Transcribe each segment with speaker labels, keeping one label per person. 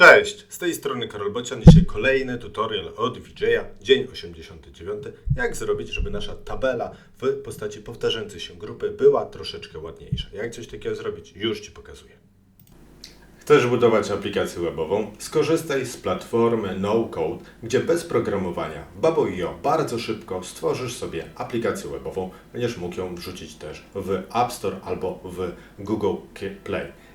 Speaker 1: Cześć, z tej strony Karol Bocian. Dzisiaj kolejny tutorial od VJ'a, dzień 89. Jak zrobić, żeby nasza tabela w postaci powtarzającej się grupy była troszeczkę ładniejsza. Jak coś takiego zrobić, już Ci pokazuję. Chcesz budować aplikację webową? Skorzystaj z platformy No Code, gdzie bez programowania w Babo.io bardzo szybko stworzysz sobie aplikację webową. Będziesz mógł ją wrzucić też w App Store albo w Google Play.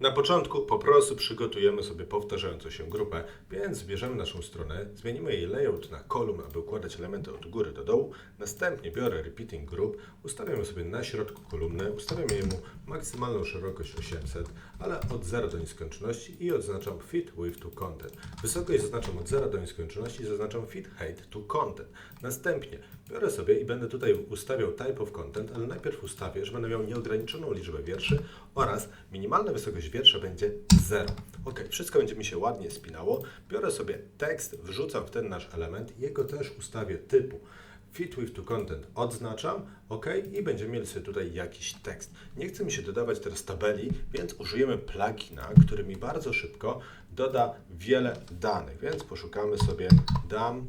Speaker 1: Na początku po prostu przygotujemy sobie powtarzającą się grupę, więc bierzemy naszą stronę, zmienimy jej layout na kolumn, aby układać elementy od góry do dołu. Następnie biorę Repeating Group, ustawiamy sobie na środku kolumny, ustawiamy jemu maksymalną szerokość 800, ale od 0 do nieskończoności i odznaczam Fit with to Content. Wysokość zaznaczam od 0 do nieskończoności i zaznaczam Fit Height to Content. Następnie biorę sobie i będę tutaj ustawiał Type of Content, ale najpierw ustawię, że będę miał nieograniczoną liczbę wierszy oraz minimalna wysokość wiersza będzie 0. Ok, wszystko będzie mi się ładnie spinało. Biorę sobie tekst, wrzucam w ten nasz element jego też ustawię typu fit with to content odznaczam, ok, i będziemy mieli sobie tutaj jakiś tekst. Nie chce mi się dodawać teraz tabeli, więc użyjemy plugina, który mi bardzo szybko doda wiele danych, więc poszukamy sobie dam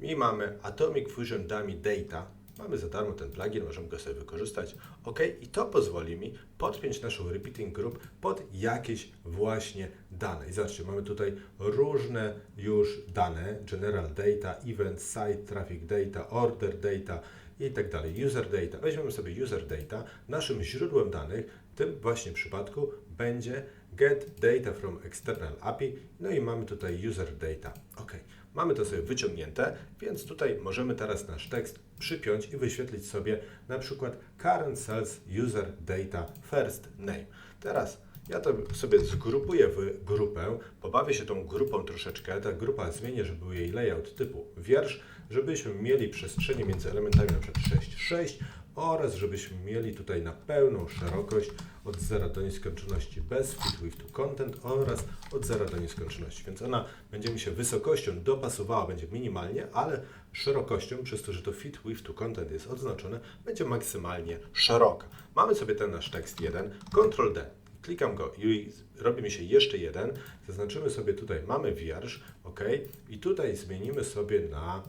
Speaker 1: i mamy Atomic Fusion Dummy Data. Mamy za darmo ten plugin, możemy go sobie wykorzystać. OK, i to pozwoli mi podpiąć naszą repeating group pod jakieś właśnie dane. I zobaczcie, mamy tutaj różne już dane: general data, event, site, traffic data, order data i tak dalej. User data. Weźmiemy sobie user data. Naszym źródłem danych w tym właśnie przypadku będzie get data from external API. No i mamy tutaj user data. OK. Mamy to sobie wyciągnięte, więc tutaj możemy teraz nasz tekst przypiąć i wyświetlić sobie na przykład current sales user data first name. Teraz ja to sobie zgrupuję w grupę, pobawię się tą grupą troszeczkę. Ta grupa zmienię, żeby był jej layout typu wiersz, żebyśmy mieli przestrzenie między elementami na przykład 6, 6 oraz żebyśmy mieli tutaj na pełną szerokość od 0 do nieskończoności bez fit with to content oraz od 0 do nieskończoności. Więc ona będzie mi się wysokością dopasowała, będzie minimalnie, ale szerokością, przez to, że to fit with to content jest odznaczone, będzie maksymalnie szeroka. Mamy sobie ten nasz tekst 1, Ctrl D, klikam go i robi mi się jeszcze jeden. Zaznaczymy sobie tutaj, mamy wiersz, ok, i tutaj zmienimy sobie na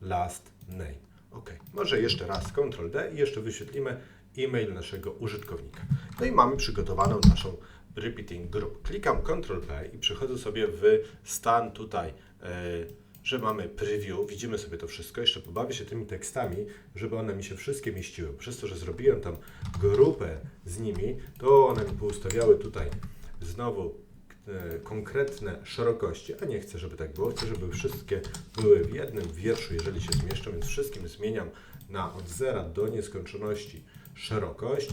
Speaker 1: last name. Ok, może jeszcze raz Ctrl D i jeszcze wyświetlimy e-mail naszego użytkownika. No i mamy przygotowaną naszą repeating group. Klikam Ctrl P i przechodzę sobie w stan tutaj, e, że mamy preview, widzimy sobie to wszystko. Jeszcze pobawię się tymi tekstami, żeby one mi się wszystkie mieściły. Przez to, że zrobiłem tam grupę z nimi, to one mi poustawiały tutaj znowu konkretne szerokości, a nie chcę, żeby tak było. Chcę, żeby wszystkie były w jednym wierszu, jeżeli się zmieszczą, więc wszystkim zmieniam na od zera do nieskończoności szerokość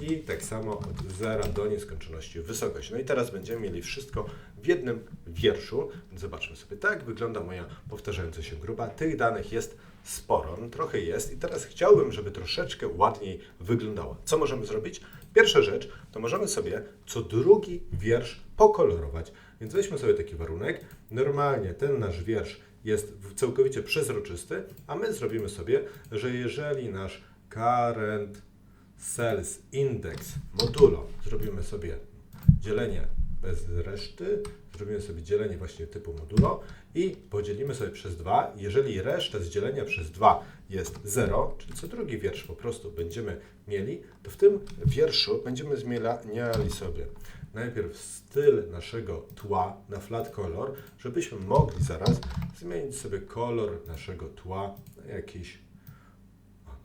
Speaker 1: i tak samo od zera do nieskończoności wysokość. No i teraz będziemy mieli wszystko w jednym wierszu. Zobaczmy sobie, tak wygląda moja powtarzająca się grupa. Tych danych jest sporo, no trochę jest i teraz chciałbym, żeby troszeczkę ładniej wyglądało. Co możemy zrobić? Pierwsza rzecz, to możemy sobie co drugi wiersz pokolorować. Więc weźmy sobie taki warunek. Normalnie ten nasz wiersz jest całkowicie przezroczysty, a my zrobimy sobie, że jeżeli nasz current sales index modulo zrobimy sobie dzielenie bez reszty, zrobimy sobie dzielenie właśnie typu modulo i podzielimy sobie przez 2. Jeżeli reszta z dzielenia przez 2 jest 0, czyli co drugi wiersz po prostu będziemy mieli, to w tym wierszu będziemy zmieniali sobie najpierw styl naszego tła na flat color, żebyśmy mogli zaraz zmienić sobie kolor naszego tła na jakiś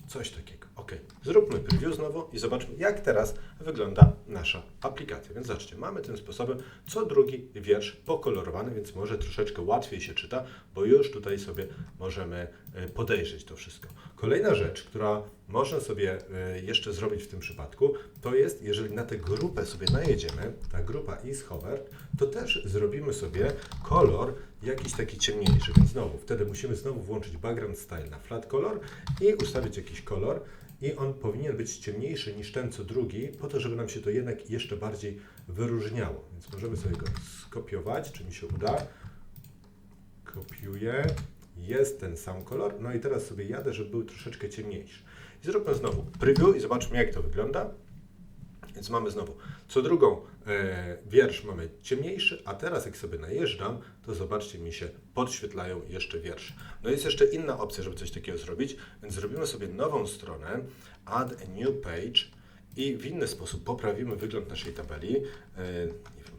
Speaker 1: coś takiego. Ok, zróbmy preview znowu i zobaczmy, jak teraz wygląda nasza aplikacja. Więc zobaczcie, mamy tym sposobem co drugi wiersz pokolorowany, więc może troszeczkę łatwiej się czyta, bo już tutaj sobie możemy podejrzeć to wszystko. Kolejna rzecz, która można sobie e, jeszcze zrobić w tym przypadku, to jest, jeżeli na tę grupę sobie najedziemy, ta grupa is hover, to też zrobimy sobie kolor jakiś taki ciemniejszy, więc znowu, wtedy musimy znowu włączyć background style na flat color i ustawić jakiś kolor i on powinien być ciemniejszy niż ten co drugi, po to, żeby nam się to jednak jeszcze bardziej wyróżniało. Więc możemy sobie go skopiować, czy mi się uda. Kopiuję. Jest ten sam kolor. No i teraz sobie jadę, żeby był troszeczkę ciemniejszy. I zróbmy znowu preview i zobaczmy jak to wygląda. Więc mamy znowu co drugą e, wiersz mamy ciemniejszy, a teraz jak sobie najeżdżam, to zobaczcie, mi się podświetlają jeszcze wiersze. No jest jeszcze inna opcja, żeby coś takiego zrobić, więc zrobimy sobie nową stronę, add a new page i w inny sposób poprawimy wygląd naszej tabeli. E, nie wiem,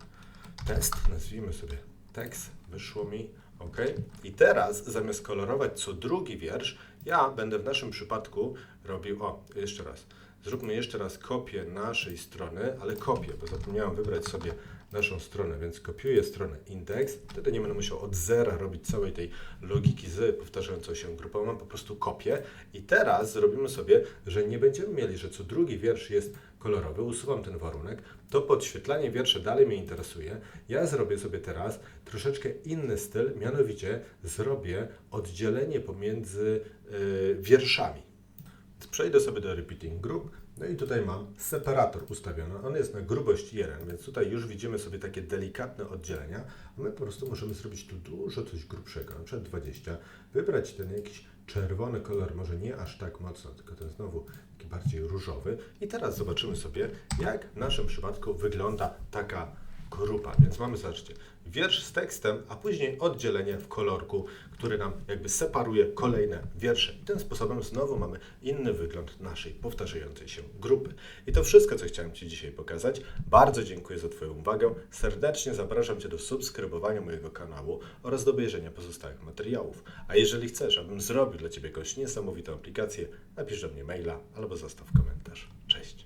Speaker 1: test, nazwijmy sobie tekst, wyszło mi, ok. I teraz zamiast kolorować co drugi wiersz, ja będę w naszym przypadku robił, o, jeszcze raz, zróbmy jeszcze raz kopię naszej strony, ale kopię, bo zapomniałem wybrać sobie naszą stronę, więc kopiuję stronę indeks, wtedy nie będę musiał od zera robić całej tej logiki z powtarzającą się grupą, mam po prostu kopię i teraz zrobimy sobie, że nie będziemy mieli, że co drugi wiersz jest kolorowy, usuwam ten warunek, to podświetlanie wierszy dalej mnie interesuje. Ja zrobię sobie teraz troszeczkę inny styl, mianowicie zrobię oddzielenie pomiędzy y, wierszami. Przejdę sobie do Repeating Group, no i tutaj mam separator ustawiony. On jest na grubość 1, więc tutaj już widzimy sobie takie delikatne oddzielenia. A my po prostu możemy zrobić tu dużo coś grubszego, na przykład 20. Wybrać ten jakiś czerwony kolor, może nie aż tak mocno, tylko ten znowu taki bardziej różowy. I teraz zobaczymy sobie, jak w naszym przypadku wygląda taka grupa. Więc mamy, zobaczcie, wiersz z tekstem, a później oddzielenie w kolorku, który nam jakby separuje kolejne wiersze. I tym sposobem znowu mamy inny wygląd naszej powtarzającej się grupy. I to wszystko, co chciałem Ci dzisiaj pokazać. Bardzo dziękuję za Twoją uwagę. Serdecznie zapraszam Cię do subskrybowania mojego kanału oraz do obejrzenia pozostałych materiałów. A jeżeli chcesz, abym zrobił dla Ciebie jakąś niesamowitą aplikację, napisz do mnie maila albo zostaw komentarz. Cześć!